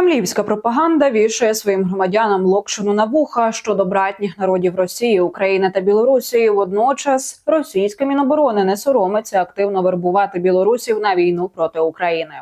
Кремлівська пропаганда вішає своїм громадянам локшину на вуха щодо братніх народів Росії, України та Білорусі. Водночас російське міноборони не соромиться активно вербувати білорусів на війну проти України.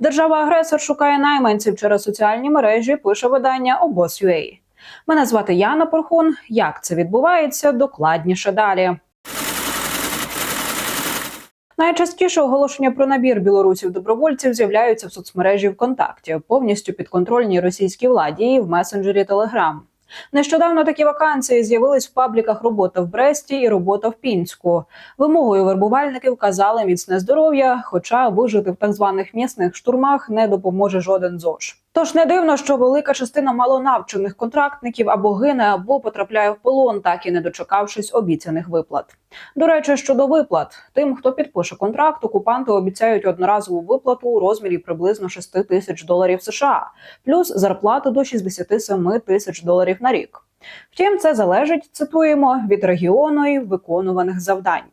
Держава-агресор шукає найманців через соціальні мережі. Пише видання обоз.ua. Мене звати Яна Порхун. Як це відбувається? Докладніше далі. Найчастіше оголошення про набір білорусів-добровольців з'являються в соцмережі ВКонтакті, повністю підконтрольній російській владі і в месенджері Телеграм. Нещодавно такі вакансії з'явились в пабліках робота в Бресті і робота в Пінську. Вимогою вербувальники вказали міцне здоров'я, хоча вижити в так званих місних штурмах не допоможе жоден ЗОЖ. Тож не дивно, що велика частина малонавчених контрактників або гине, або потрапляє в полон, так і не дочекавшись обіцяних виплат. До речі, щодо виплат, тим, хто підпише контракт, окупанти обіцяють одноразову виплату у розмірі приблизно 6 тисяч доларів США, плюс зарплату до 67 тисяч доларів на рік. Втім, це залежить, цитуємо, від регіону і виконуваних завдань.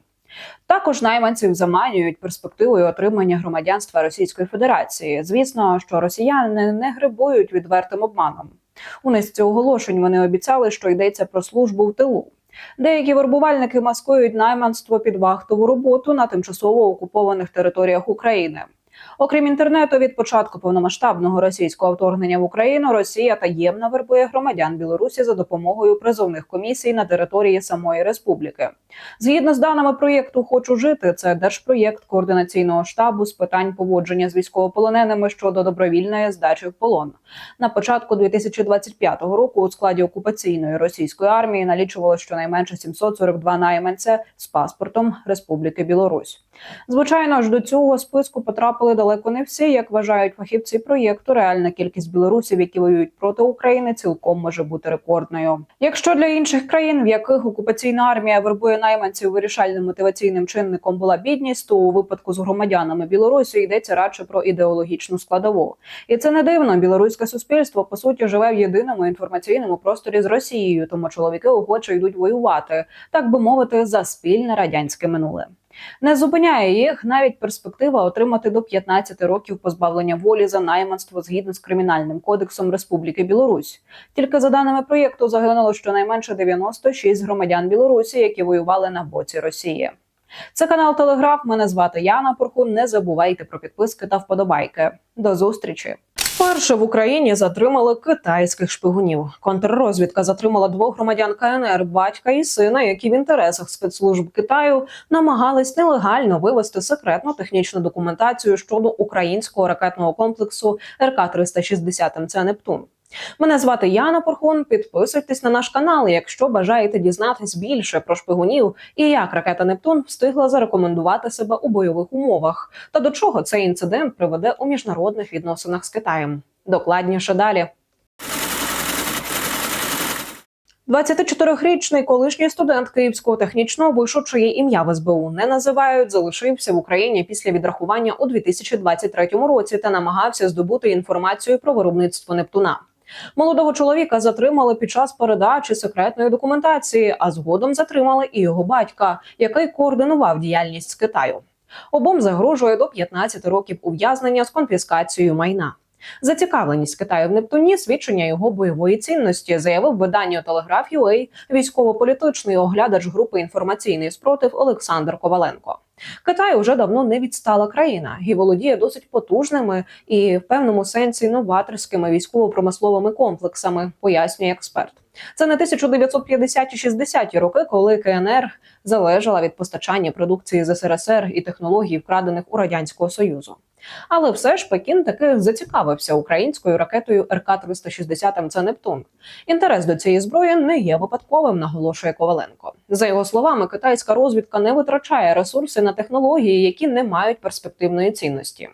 Також найманців заманюють перспективою отримання громадянства Російської Федерації. Звісно, що росіяни не грибують відвертим обманом. У низці оголошень вони обіцяли, що йдеться про службу в тилу. Деякі вербувальники маскують найманство під вахтову роботу на тимчасово окупованих територіях України. Окрім інтернету, від початку повномасштабного російського вторгнення в Україну Росія таємно вербує громадян Білорусі за допомогою призовних комісій на території самої республіки. Згідно з даними проєкту Хочу жити. Це держпроєкт координаційного штабу з питань поводження з військовополоненими щодо добровільної здачі в полон. На початку 2025 року у складі окупаційної російської армії налічувало щонайменше 742 найманця з паспортом Республіки Білорусь. Звичайно ж, до цього списку потрапили далеко не всі, як вважають фахівці проєкту. Реальна кількість білорусів, які воюють проти України, цілком може бути рекордною. Якщо для інших країн, в яких окупаційна армія вербує найманців вирішальним мотиваційним чинником була бідність, то у випадку з громадянами Білорусі йдеться радше про ідеологічну складову. І це не дивно. Білоруське суспільство по суті живе в єдиному інформаційному просторі з Росією, тому чоловіки охоче йдуть воювати, так би мовити, за спільне радянське минуле. Не зупиняє їх навіть перспектива отримати до 15 років позбавлення волі за найманство згідно з кримінальним кодексом Республіки Білорусь. Тільки за даними проєкту загинуло щонайменше 96 громадян Білорусі, які воювали на боці Росії. Це канал Телеграф. Мене звати Яна Порхун. Не забувайте про підписки та вподобайки. До зустрічі. Вперше в Україні затримали китайських шпигунів. Контррозвідка затримала двох громадян КНР, батька і сина, які в інтересах спецслужб Китаю намагались нелегально вивести секретну технічну документацію щодо українського ракетного комплексу РК 360 МЦ Нептун. Мене звати Яна Порхун. Підписуйтесь на наш канал, якщо бажаєте дізнатись більше про шпигунів і як ракета Нептун встигла зарекомендувати себе у бойових умовах, та до чого цей інцидент приведе у міжнародних відносинах з Китаєм. Докладніше далі. 24-річний колишній студент Київського технічного вишу, чиє ім'я в СБУ не називають, залишився в Україні після відрахування у 2023 році та намагався здобути інформацію про виробництво Нептуна. Молодого чоловіка затримали під час передачі секретної документації, а згодом затримали і його батька, який координував діяльність з Китаю. Обом загрожує до 15 років ув'язнення з конфіскацією майна. Зацікавленість Китаю в Нептуні свідчення його бойової цінності, заявив виданню Телеграф UA військово-політичний оглядач групи інформаційний спротив Олександр Коваленко. Китай уже давно не відстала країна і володіє досить потужними і в певному сенсі новаторськими військово-промисловими комплексами, пояснює експерт. Це не 1950-60-ті роки, коли КНР залежала від постачання продукції з СРСР і технологій, вкрадених у радянського союзу. Але все ж Пекін таки зацікавився українською ракетою РК 360 МЦ Нептун. Інтерес до цієї зброї не є випадковим, наголошує Коваленко. За його словами, китайська розвідка не витрачає ресурси на технології, які не мають перспективної цінності.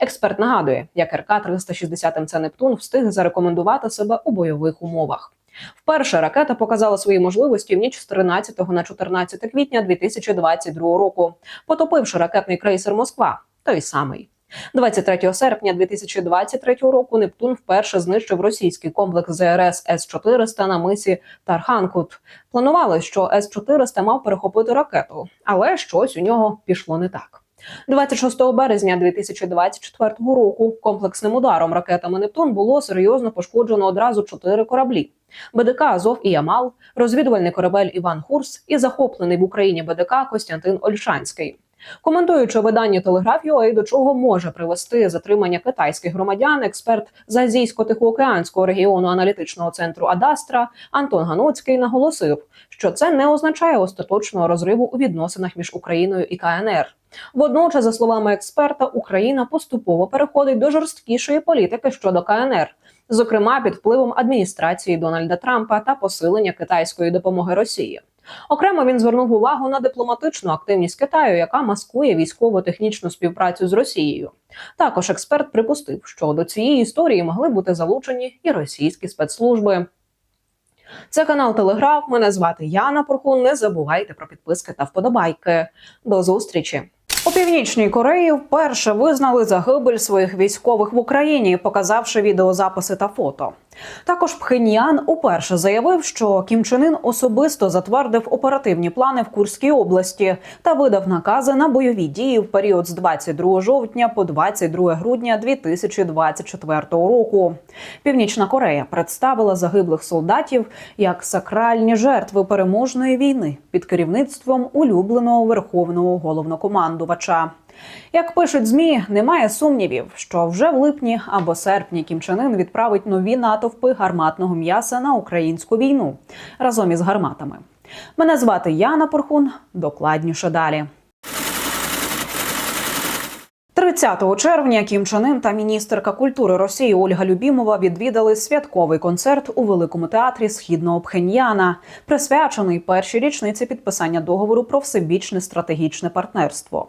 Експерт нагадує, як РК 360 МЦ Нептун встиг зарекомендувати себе у бойових умовах. Вперше ракета показала свої можливості в ніч з 13 на 14 квітня 2022 року, потопивши ракетний крейсер Москва, той самий. 23 серпня 2023 року Нептун вперше знищив російський комплекс ЗРС С 400 на мисі Тарханкут. Планували, що С 400 мав перехопити ракету, але щось у нього пішло не так. 26 березня 2024 року комплексним ударом ракетами Нептун було серйозно пошкоджено одразу чотири кораблі: БДК Азов і Ямал, розвідувальний корабель Іван Хурс і захоплений в Україні БДК Костянтин Ольшанський. Коментуючи видання Телеграф.UA, до чого може привести затримання китайських громадян, експерт з азійсько-тихоокеанського регіону аналітичного центру Адастра Антон Гануцький наголосив, що це не означає остаточного розриву у відносинах між Україною і КНР. Водночас, за словами експерта, Україна поступово переходить до жорсткішої політики щодо КНР, зокрема під впливом адміністрації Дональда Трампа та посилення китайської допомоги Росії. Окремо він звернув увагу на дипломатичну активність Китаю, яка маскує військово-технічну співпрацю з Росією. Також експерт припустив, що до цієї історії могли бути залучені і російські спецслужби. Це канал Телеграф. Мене звати Яна Порхун. Не забувайте про підписки та вподобайки. До зустрічі. У північній Кореї вперше визнали загибель своїх військових в Україні, показавши відеозаписи та фото. Також Пхеньян уперше заявив, що Кім Чен Ін особисто затвердив оперативні плани в Курській області та видав накази на бойові дії в період з 22 жовтня по 22 грудня 2024 року. Північна Корея представила загиблих солдатів як сакральні жертви переможної війни під керівництвом улюбленого верховного головнокомандувача. Як пишуть змі, немає сумнівів, що вже в липні або серпні Кім Чен Ын відправить нові натовпи гарматного м'яса на українську війну разом із гарматами. Мене звати Яна Порхун. Докладніше далі. 30 червня Кім Чен Ын та міністерка культури Росії Ольга Любімова відвідали святковий концерт у великому театрі східного Пхеньяна, присвячений першій річниці підписання договору про всебічне стратегічне партнерство.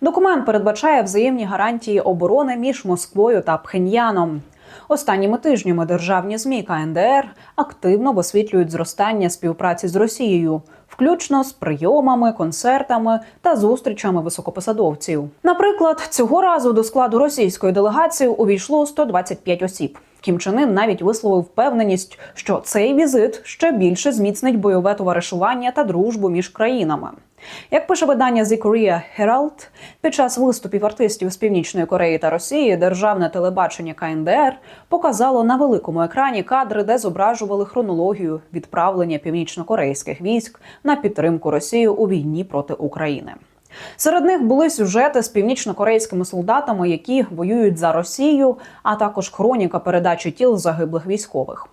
Документ передбачає взаємні гарантії оборони між Москвою та Пхеньяном. Останніми тижнями державні змі КНДР активно висвітлюють зростання співпраці з Росією, включно з прийомами, концертами та зустрічами високопосадовців. Наприклад, цього разу до складу російської делегації увійшло 125 осіб. Кім Чен Ын навіть висловив впевненість, що цей візит ще більше зміцнить бойове товаришування та дружбу між країнами. Як пише видання The Korea Herald, під час виступів артистів з Північної Кореї та Росії державне телебачення КНДР показало на великому екрані кадри, де зображували хронологію відправлення північнокорейських військ на підтримку Росії у війні проти України. Серед них були сюжети з північно-корейськими солдатами, які воюють за Росію, а також хроніка передачі тіл загиблих військових.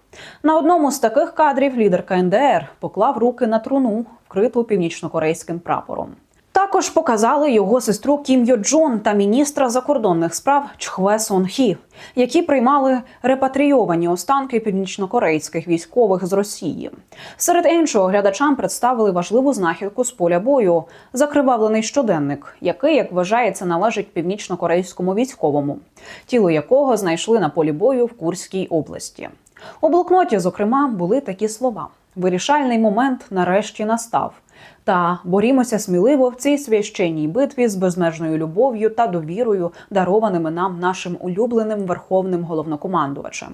На одному з таких кадрів лідер КНДР поклав руки на труну, вкриту північно-корейським прапором. Також показали його сестру Кім Йо Джон та міністра закордонних справ Чхве Сон Хі, які приймали репатрійовані останки північнокорейських військових з Росії. Серед іншого глядачам представили важливу знахідку з поля бою закривавлений щоденник, який, як вважається, належить північнокорейському військовому, тіло якого знайшли на полі бою в Курській області. У блокноті, зокрема, були такі слова: вирішальний момент нарешті настав. Та борімося сміливо в цій священній битві з безмежною любов'ю та довірою, дарованими нам нашим улюбленим верховним головнокомандувачем.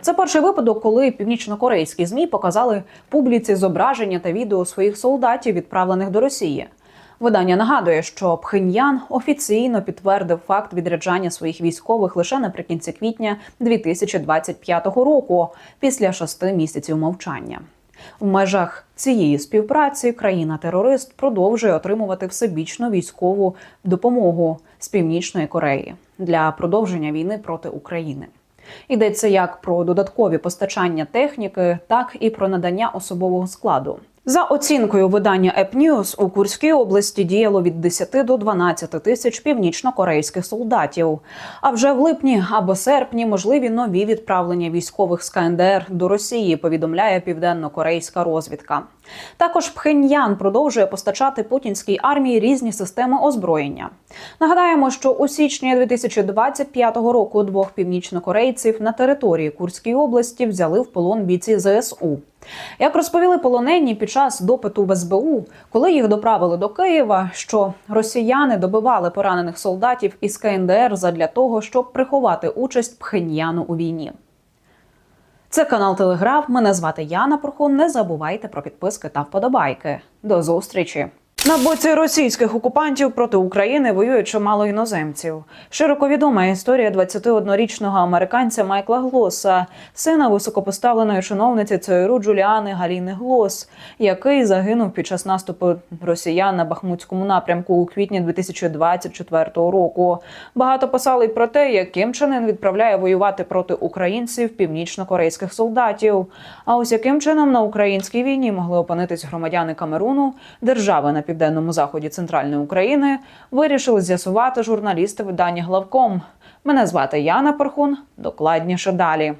Це перший випадок, коли північнокорейські змі показали публіці зображення та відео своїх солдатів, відправлених до Росії. Видання нагадує, що Пхеньян офіційно підтвердив факт відряджання своїх військових лише наприкінці квітня 2025 року, після шести місяців мовчання. В межах цієї співпраці країна-терорист продовжує отримувати всебічну військову допомогу з північної Кореї для продовження війни проти України. Йдеться як про додаткові постачання техніки, так і про надання особового складу. За оцінкою видання News, у Курській області діяло від 10 до 12 тисяч північно-корейських солдатів. А вже в липні або серпні можливі нові відправлення військових з КНДР до Росії. Повідомляє південно-корейська розвідка. Також Пхеньян продовжує постачати путінській армії різні системи озброєння. Нагадаємо, що у січні 2025 року двох північнокорейців на території Курської області взяли в полон бійці ЗСУ. Як розповіли полонені під час допиту в СБУ, коли їх доправили до Києва, що росіяни добивали поранених солдатів із КНДР задля того, щоб приховати участь Пхеньяну у війні. Це канал Телеграф. Мене звати Яна Прохон. Не забувайте про підписки та вподобайки. До зустрічі! На боці російських окупантів проти України воює чимало іноземців. Широко відома історія 21-річного американця Майкла Глоса, сина високопоставленої чиновниці ЦРУ Джуліани Галіни Глос, який загинув під час наступу росіян на Бахмутському напрямку у квітні 2024 року. Багато писали про те, як Ким Чен Ын відправляє воювати проти українців північно-корейських солдатів. А ось яким чином на українській війні могли опинитись громадяни Камеруну, держави на південному заході центральної України, вирішили з'ясувати журналісти видання Главком. Мене звати Яна Пархун. Докладніше далі.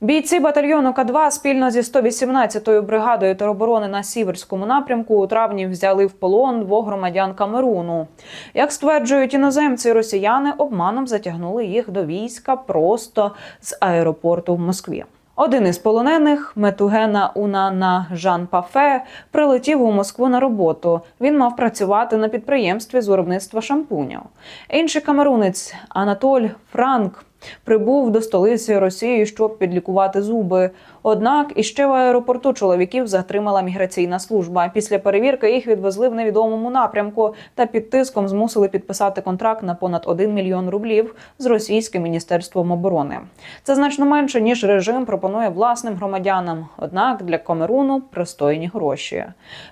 Бійці батальйону К2 спільно зі 118-ю бригадою тероборони на Сіверському напрямку у травні взяли в полон двох громадян Камеруну. Як стверджують іноземці, росіяни обманом затягнули їх до війська просто з аеропорту в Москві. Один із полонених Метугена Унана Жан Пафе прилетів у Москву на роботу. Він мав працювати на підприємстві з виробництва шампунів. Інший камерунець Анатоль Франк прибув до столиці Росії, щоб підлікувати зуби. Однак іще в аеропорту чоловіків затримала міграційна служба. Після перевірки їх відвезли в невідомому напрямку та під тиском змусили підписати контракт на понад 1 мільйон рублів з російським міністерством оборони. Це значно менше ніж режим пропонує власним громадянам. Однак для Камеруну пристойні гроші.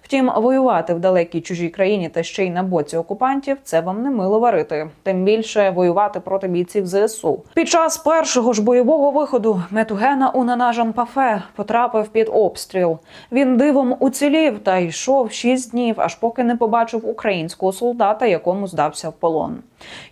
Втім, воювати в далекій чужій країні та ще й на боці окупантів це вам не мило варити. Тим більше воювати проти бійців ЗСУ. Під час першого ж бойового виходу Метугена Унана Жанпафе потрапив під обстріл. Він дивом уцілів та йшов шість днів, аж поки не побачив українського солдата, якому здався в полон.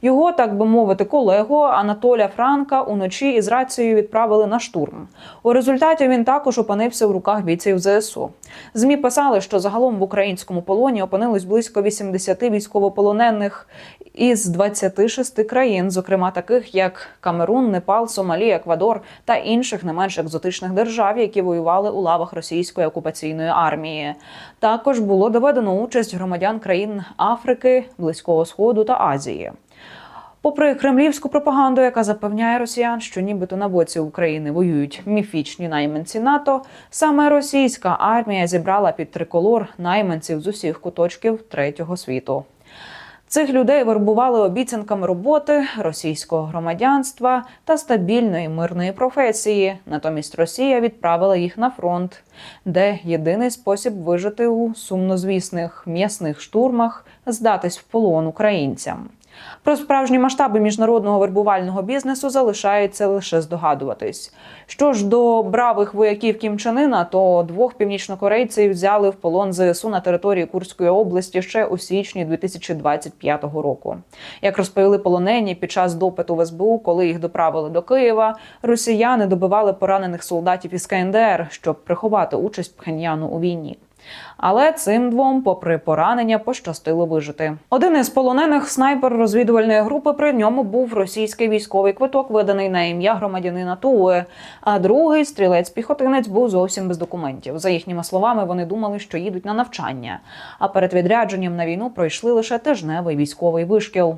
Його, так би мовити, колегу Анатоля Франка уночі із рацією відправили на штурм. У результаті він також опинився в руках бійців ЗСУ. Змі писали, що загалом в українському полоні опинилось близько 80 військовополонених із 26 країн, зокрема таких як Камерун, Непал, Сомалі, Еквадор та інших не менш екзотичних держав, які воювали у лавах російської окупаційної армії. Також було доведено участь громадян країн Африки, Близького Сходу та Азії. Попри кремлівську пропаганду, яка запевняє росіян, що нібито на боці України воюють міфічні найманці НАТО, саме російська армія зібрала під триколор найманців з усіх куточків третього світу. Цих людей вербували обіцянками роботи, російського громадянства та стабільної мирної професії. Натомість Росія відправила їх на фронт, де єдиний спосіб вижити у сумнозвісних м'ясних штурмах здатись в полон українцям. Про справжні масштаби міжнародного вербувального бізнесу залишається лише здогадуватись. Що ж до бравих вояків Кім Чен Ына, то двох північнокорейців взяли в полон ЗСУ на території Курської області ще у січні 2025 року. Як розповіли полонені під час допиту в СБУ, коли їх доправили до Києва, росіяни добивали поранених солдатів із КНДР, щоб приховати участь Пхеньяну у війні. Але цим двом, попри поранення, пощастило вижити. Один із полонених снайпер розвідувальної групи. При ньому був російський військовий квиток, виданий на ім'я громадянина Тули. А другий стрілець-піхотинець був зовсім без документів. За їхніми словами, вони думали, що їдуть на навчання. А перед відрядженням на війну пройшли лише тижневий військовий вишкіл.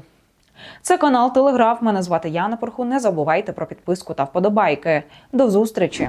Це канал Телеграф. Мене звати Яна Порху. Не забувайте про підписку та вподобайки. До зустрічі!